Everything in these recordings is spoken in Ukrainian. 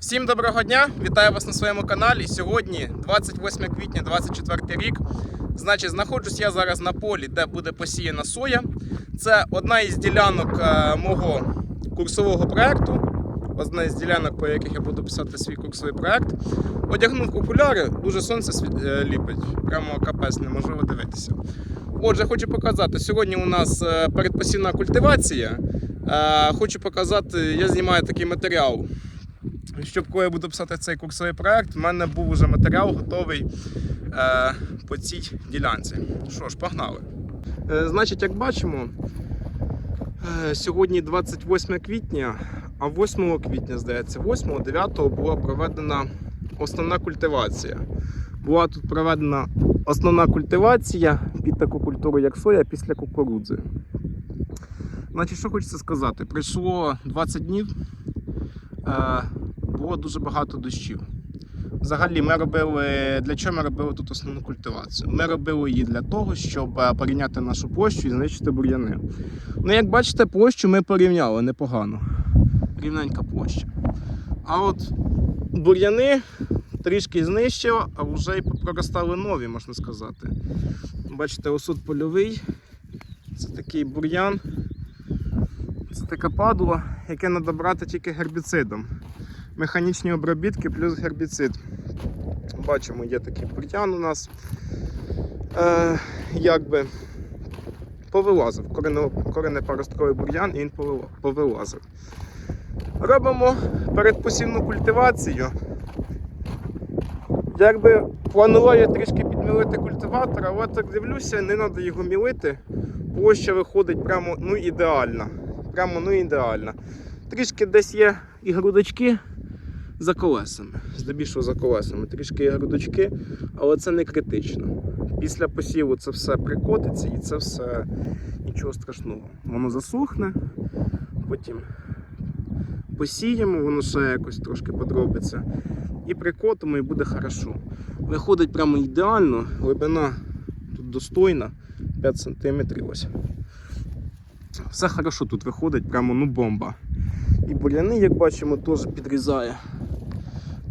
Всім доброго дня! Вітаю вас на своєму каналі. Сьогодні 28 квітня 2024 рік. Значить, знаходжусь я зараз на полі, де буде посіяна соя. Це одна із ділянок е, мого курсового проекту. Одна із ділянок, по яких я буду писати свій курсовий проект. Одягнув окуляри, дуже сонце е, ліпить. Прямо капець, неможливо дивитися. Отже, хочу показати. Сьогодні у нас е, передпосівна культивація. Хочу показати, я знімаю такий матеріал щоб коли я буду писати цей курсовий проект, в мене був вже матеріал готовий е, по цій ділянці. Що ж, погнали. Е, значить, як бачимо, е, сьогодні 28 квітня, а 8 квітня, здається, 8-9 була проведена основна культивація. Була тут проведена основна культивація під таку культуру, як соя, після кукурудзи. Значить, що хочеться сказати? Пройшло 20 днів. Було дуже багато дощів. Взагалі, ми робили для чого ми робили тут основну культивацію? Ми робили її для того, щоб е, порівняти нашу площу і знищити бур'яни. Ну, як бачите, площу ми порівняли непогано. Рівненька площа. А от бур'яни трішки знищило, а вже й проростали нові, можна сказати. Бачите, осуд польовий. Це такий бур'ян. Це таке падло, яке треба брати тільки гербіцидом. Механічні обробітки плюс гербіцид. Бачимо, є такий бур'ян у нас. Е, якби повилазив. Коренепаростковий бур'ян і він повилазив. Робимо передпосівну культивацію. Якби планував я трішки підмілити культиватор, але так дивлюся, не треба його мілити. Площа виходить прямо ну, ідеальна. Прямо ну ідеальна. Трішки десь є і грудочки за колесами. Здебільшого за колесами. Трішки грудочки, але це не критично. Після посіву це все прикотиться і це все нічого страшного. Воно засохне, потім посіємо, воно ще якось трошки подробиться. І прикотимо, і буде хорошо. Виходить прямо ідеально, глибина тут достойна 5 см ось. Все хорошо тут виходить, прямо ну бомба. І бур'яни, як бачимо, теж підрізає.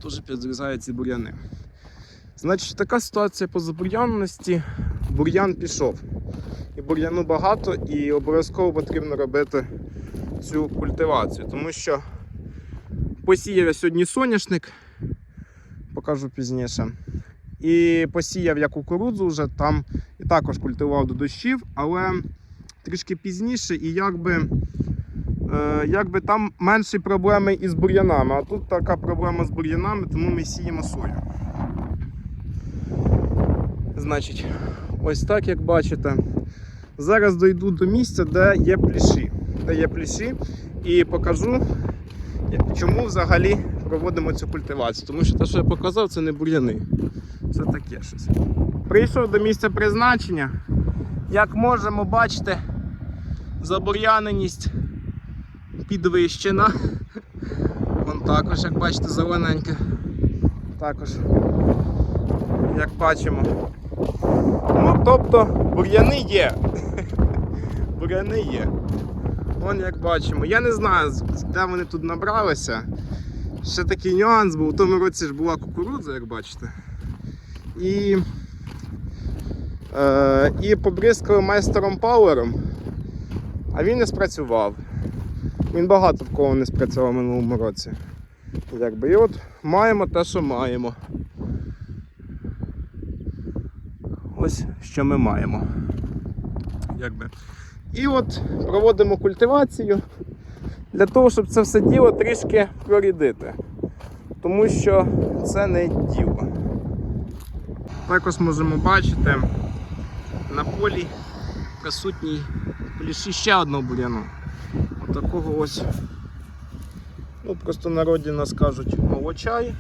Теж підрізає ці бур'яни. Значить, така ситуація по забур'янності. Бур'ян пішов. І бур'яну багато, і обов'язково потрібно робити цю культивацію. Тому що посіяв я сьогодні соняшник, покажу пізніше. І посіяв я кукурудзу вже там і також культивував до дощів, але трішки пізніше, і якби, якби там менші проблеми із бур'янами. А тут така проблема з бур'янами, тому ми сіємо сою. Значить, ось так як бачите. Зараз дойду до місця, де є пліші. Де є пліші, і покажу, чому взагалі проводимо цю культивацію. Тому що те, що я показав, це не бур'яни. Це таке щось. Прийшов до місця призначення. Як можемо бачити, забур'яненість підвищена. Вон також, як бачите, зелененьке. Також, як бачимо. Ну, тобто, бур'яни є. бур'яни є. Вон як бачимо. Я не знаю, де вони тут набралися. Ще такий нюанс був. У тому році ж була кукурудза, як бачите. І, е, і побризкали майстером Пауером, а він не спрацював. Він багато в кого не спрацював минулому році. Якби. І от маємо те, що маємо. Ось що ми маємо. Якби. І от проводимо культивацію для того, щоб це все діло трішки прорідити. Тому що це не діло. Також можемо бачити на полі присутній пліші ще одного бур'яну. Отакого ось, ну просто народі нас кажуть молочай.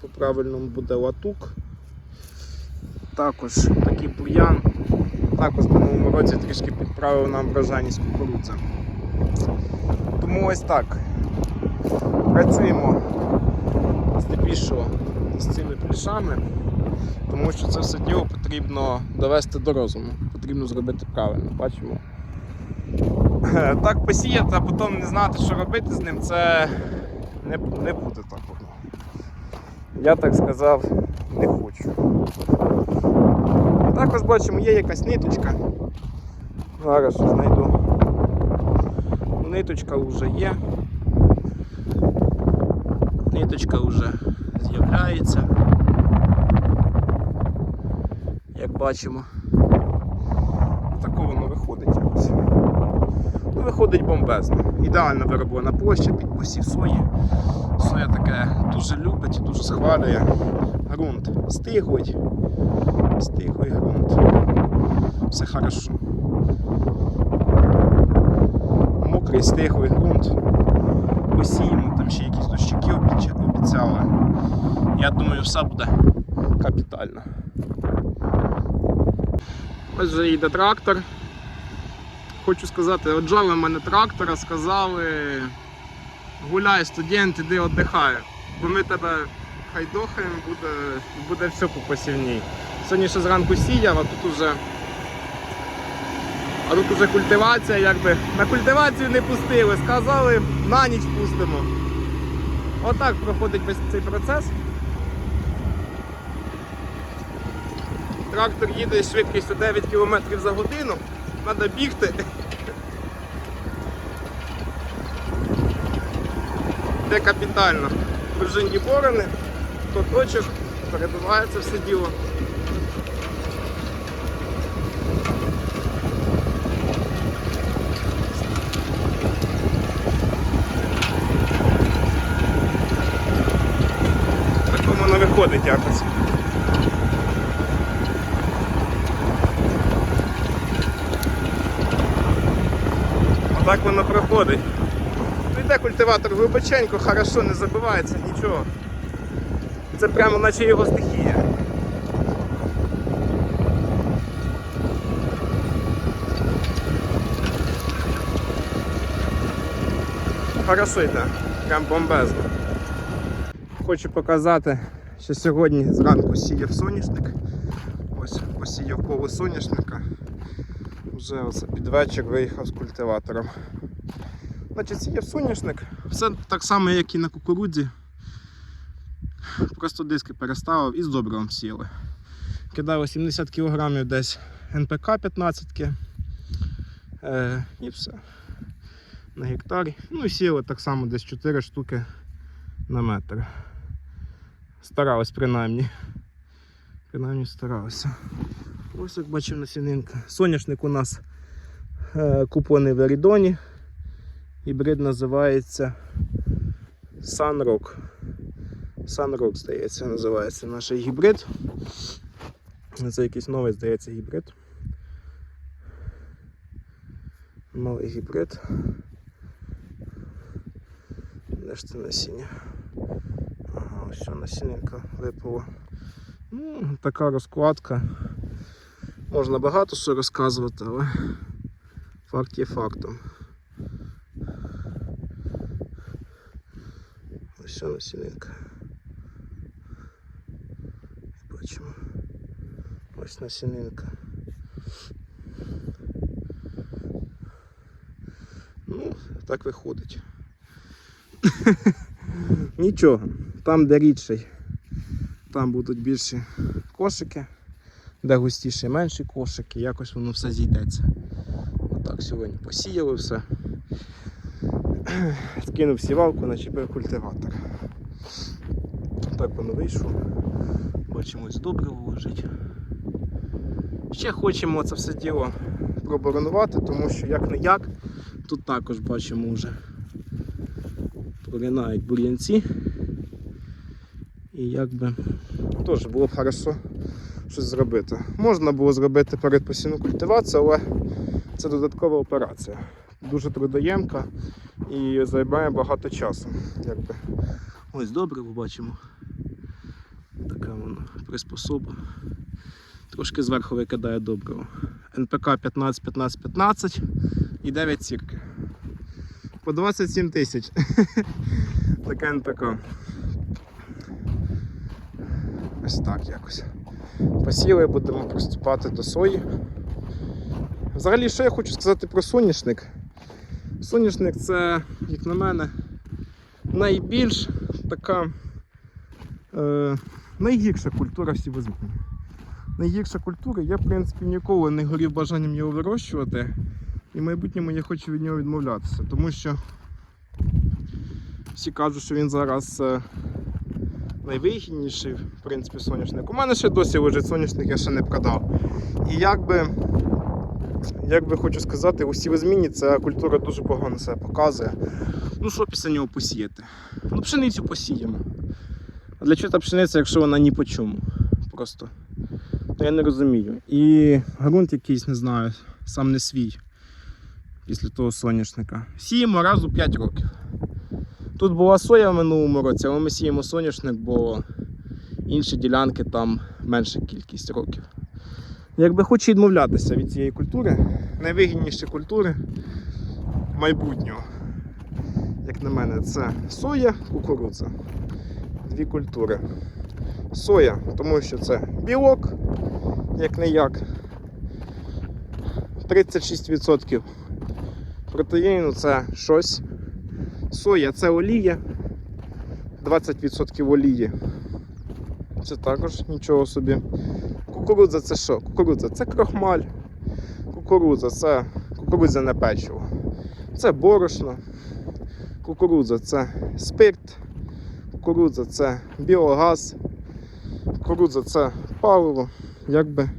По-правильному буде латук. Також такий бур'ян. Також в минулому році трішки підправив нам врожайність кукурудзи. Тому ось так. Працюємо здебільшого з цими плішами, тому що це все діло потрібно довести до розуму, потрібно зробити правильно. Бачимо. Так посіяти, а потім не знати, що робити з ним, це не, не буде так. Я так сказав, не хочу. Також бачимо, є якась ниточка. Зараз знайду. Ниточка вже є. Ниточка вже з'являється. Як бачимо. Тако воно виходить якось. Ну, виходить бомбезно. Ідеально вироблена площа під посів сої. Соя таке дуже любить і дуже схвалює. Грунт стиглий. Стиглий ґрунт. Все хорошо. Мокрий стиглий ґрунт. Посіємо, там ще якісь дощики обіцяли. Я думаю, все буде капітально. Ось вже йде трактор. Хочу сказати, отжали в мене трактора, сказали гуляй, студент, іди віддихай. Бо ми тебе хайдохаємо, буде, буде все по посівній. Сьогодні ще зранку сіяв, а тут уже. А тут уже культивація, якби. На культивацію не пустили, сказали, на ніч пустимо. Отак проходить весь цей процес. Трактор їде з швидкістю 9 км за годину. Треба бігти. Де капітально. Пружинні борони, точок, перебивається все діло. Так воно виходить якось. Отак воно проходить. Йде культиватор глибоченько, хорошо, не забивається, нічого. Це прямо наче його стихія. Хорошо йде, прям бомбезно. Хочу показати, що сьогодні зранку сіяв соняшник. Ось посіяв поле соняшника. Вже оце під вечір виїхав з культиватором. Значить, сіяв соняшник. Все так само, як і на кукурудзі. Просто диски переставив і з добривом сіяли. Кидав 70 кг десь НПК 15 е, і все. На гектарі. Ну і сіяли так само десь 4 штуки на метр. Старались принаймні. Принаймні старалися. Ось як бачимо насінинка. Соняшник у нас е, куплений в Ерідоні. Гібрид називається Sunrock. Sunrock, здається, називається наш гібрид. Це якийсь новий, здається, гібрид. Новий гібрид. Де ж це насіння? Ага, ось що насінинка випала. Ну, така розкладка. Можна багато що розказувати, але факт є фактом. Ось насінинка. Бачимо. Ось насінинка. Ну, так виходить. Нічого, там де рідший, там будуть більші кошики, де густіші менші кошики, якось воно все зійдеться. Отак сьогодні посіяли все. Скинув сівалку, начепив культиватор. Так воно вийшло. Бачимо, ось добриво лежить. Ще хочемо це все діло проборонувати, тому що як не як, тут також бачимо вже проринають бур'янці. І якби теж було б хорошо щось зробити. Можна було зробити передпосівну культивацію, але це додаткова операція. Дуже трудоємка і займає багато часу. Якби. Ось добре бачимо. Така вона приспособа. Трошки зверху викидає добриво. НПК 15, 15, 15 і 9 сірки. По 27 тисяч. Таке НПК. Ось так якось. Посіли, будемо приступати до сої. Взагалі, що я хочу сказати про соняшник? Соняшник це, як на мене, найбільш така е, найгірша культура сівозміни. Найгірша культура, я в принципі ніколи не горів бажанням його вирощувати. І в майбутньому я хочу від нього відмовлятися, тому що всі кажуть, що він зараз е, найвигідніший, в принципі, соняшник. У мене ще досі лежить соняшник, я ще не продав. І якби, як би хочу сказати, у сівозміні ця культура дуже погано себе показує. Ну що після нього посіяти? Ну, пшеницю посіємо. А для чого та пшениця, якщо вона ні по чому? Просто. То я не розумію. І ґрунт якийсь, не знаю, сам не свій після того соняшника. Сіємо раз у 5 років. Тут була соя в минулому році, але ми сіємо соняшник, бо інші ділянки там менша кількість років. Якби хочу відмовлятися від цієї культури, найвигідніші культури майбутнього, як на мене, це соя, кукурудза. Дві культури. Соя, тому що це білок, як не як. 36% протеїну це щось. Соя це олія. 20% олії. Це також нічого собі. Кукурудза це що? Кукурудза це крохмаль. Кукурудза це кукурудзяне печиво. Це борошно. Кукурудза це спирт. Кукурудза це біогаз. Кукурудза це паливо. Якби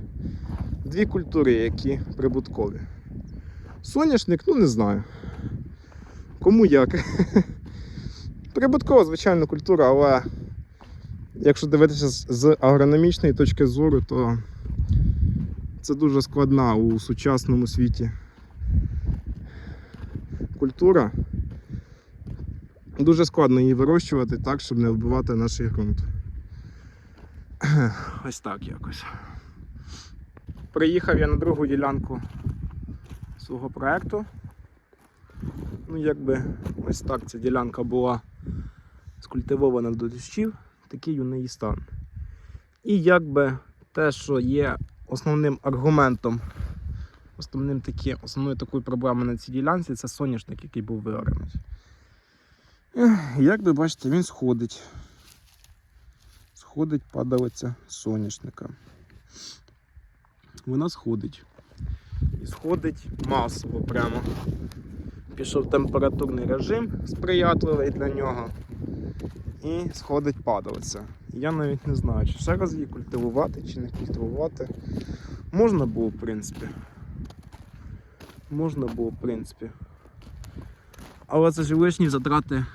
дві культури, які прибуткові. Соняшник, ну не знаю. Кому як. Прибуткова, звичайно, культура, але якщо дивитися з- агрономічної точки зору, то це дуже складна у сучасному світі культура. Дуже складно її вирощувати так, щоб не вбивати наш ґрунт. Ось так якось. Приїхав я на другу ділянку свого проекту. Ну, якби ось так ця ділянка була скультивована до дощів, такий у неї стан. І якби те, що є основним аргументом, основним такі, основною такою проблемою на цій ділянці, це соняшник, який був виорений. Як ви бачите, він сходить. Сходить падалиця соняшника. Вона сходить. І сходить масово прямо. Пішов температурний режим сприятливий для нього. І сходить падалиця. Я навіть не знаю, чи ще раз її культивувати, чи не культивувати. Можна було, в принципі. Можна було, в принципі. Але це ж лишні затрати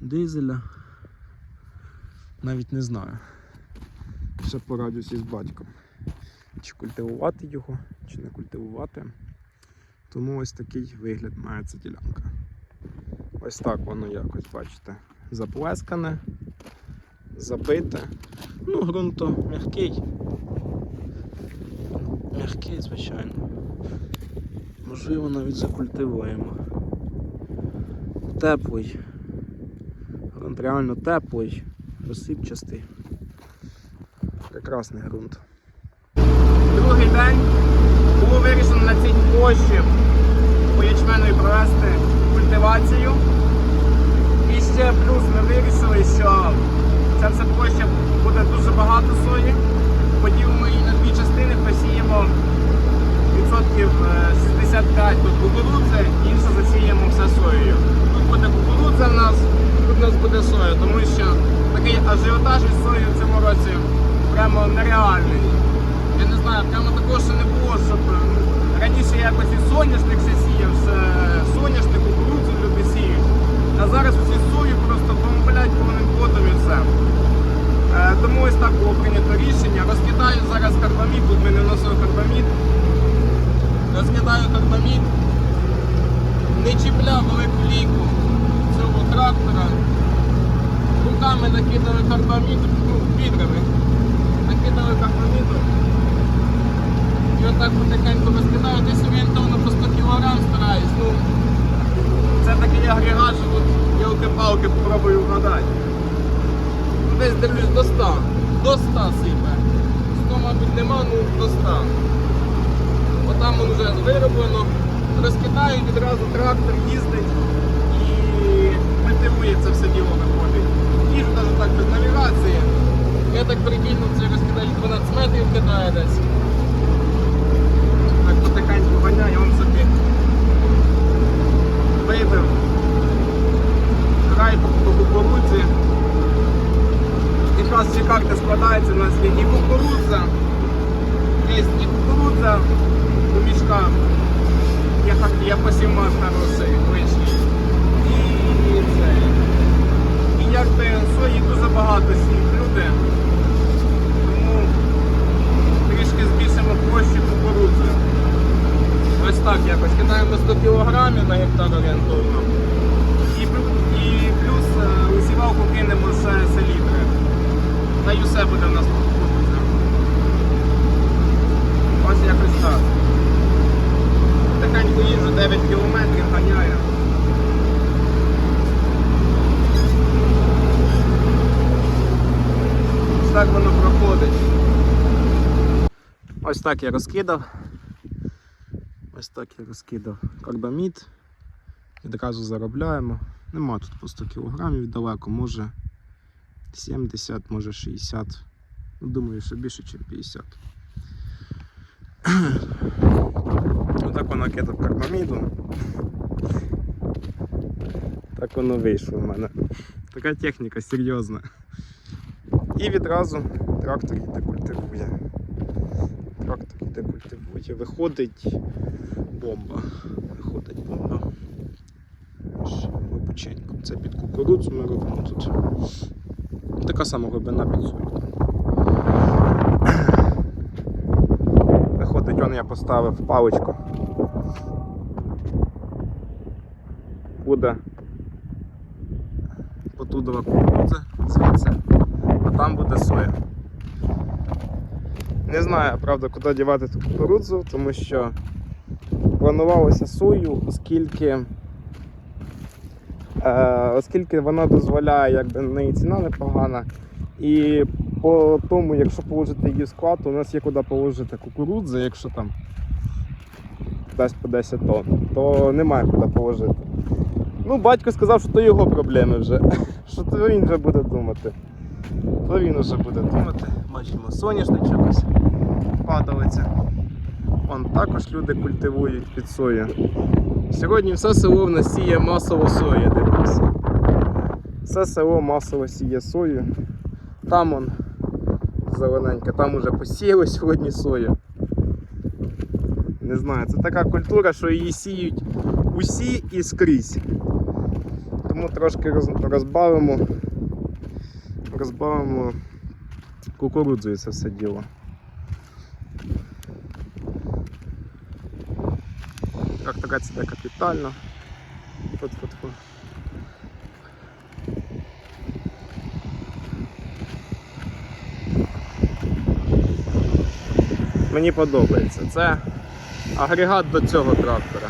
дизеля. Навіть не знаю. Ще порадюся з батьком. Чи культивувати його, чи не культивувати. Тому ось такий вигляд має ця ділянка. Ось так воно якось, бачите, заплескане, забите. Ну, ґрунт то м'який. М'який, звичайно. Можливо, навіть закультивуємо. Теплий. Ґрунт реально теплий, розсипчастий. Прекрасний ґрунт. Другий день було вирішено на цій площі по ячменної провести культивацію. І ще плюс ми вирішили, що ця вся площа буде дуже багато сої. Поділимо її на дві частини, посіємо відсотків е, 65 тут кукурудзи, інше засіємо все соєю. Тут буде кукурудза в нас, тут у нас буде соя, тому що такий ажіотаж від сої в цьому році прямо нереальний. Я не знаю, прямо такого ще не було, щоб е, раніше якось і соняшник ще соняшник, кукурудзу люди сіють. А зараз всі просто бомблять повним ходом і все. Е, Тому ось так було прийнято рішення. Розкидаю зараз карбамід, тут ми не вносили карбамід. Розкидаю карбамід. Не чіпляв велику лійку цього трактора. Руками накидали карбамід, ну, відрами. Накидали карбаміду. І отак потихеньку розкидаю, десь орієнтовно по 100 кг стараюсь. Ну, це такий агрегат, що тут ялки-палки попробую вгадати. Десь дивлюсь до 100. До 100 сипе. 100, мабуть, нема, ну до 100. Отам воно вже вироблено. Розкидають, відразу трактор їздить і культивує це все діло виходить. Їжу навіть так без навігації. Я так прикинув, цей розкидач 12 метрів кидає десь. Так потихеньку ганяє, он собі вибив край по по кукурудзі. Якраз ці карти складаються, у нас є і кукурудза, є і кукурудза у мішках. Я, хар- я посів мав хороший вишні. І це. І якби сої дуже багато сіють люди. Тому трішки збільшимо площі кукурудзи. Ось так якось кидаємо до 100 на гектар орієнтовно. І, і плюс е, у сівалку кинемо ще селітри. Та й усе буде в нас кукурудза. Ось якось так. Тихенько їжджу 9 кілометрів, ганяю. Ось так воно проходить. Ось так я розкидав. Ось так я розкидав карбамід. Відразу заробляємо. Нема тут по 100 кг далеко, може 70, може 60. Ну, думаю, що більше, ніж 50. Отак воно кидав карбаміду. Так воно вийшло в мене. Така техніка серйозна. І відразу трактор йде культивує. Трактор йде культивує. Виходить бомба. Виходить бомба. Глибоченько. Це під кукурудзу ми робимо тут. Така сама глибина під сою. Виходить, он я поставив паличку. Буде потудова кукурудза звідси, а там буде соя. Не знаю, правда, куди дівати ту кукурудзу, тому що планувалося сою, оскільки, оскільки вона дозволяє, якби на неї ціна непогана. І по тому, якщо положити її склад, то у нас є куди положити кукурудзи, якщо там дасть по 10 тонн, то немає куди положити. Ну, батько сказав, що то його проблеми вже. Що то він вже буде думати. То він вже буде думати. Бачимо, соняшничок ось падалиця. Вон також люди культивують під сою. Сьогодні все село в нас сіє масово сою, дивлюся. Все село масово сіє сою. Там он зелененьке, там уже посіяли сьогодні сою. Не знаю, це така культура, що її сіють усі і скрізь. Тому трошки роз- розбавимо, розбавимо кукурудзою це все діло. Це йде капітально. Фу-фу-фу. Мені подобається. Це агрегат до цього трактора.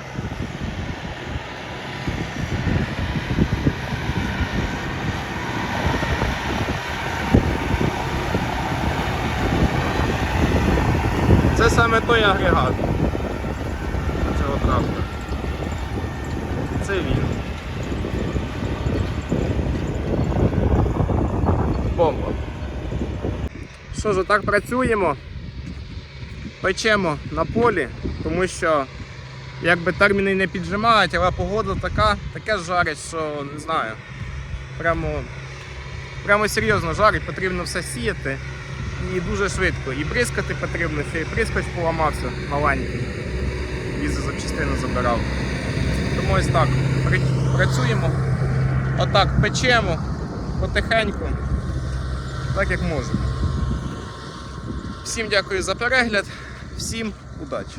Це саме той агрегат цього трактора. Це він. Бомба. Що ж, так працюємо. Печемо на полі, тому що якби терміни не піджимають, але погода така, таке жарить, що не знаю. Прямо, прямо серйозно жарить, потрібно все сіяти. І дуже швидко. І бризкати потрібно, ще і бризкач поламався маленький. Візи запчастину забирав. Тому ось так. Працюємо. Отак, печемо потихеньку, так як можемо. Всім дякую за перегляд, всім удачі!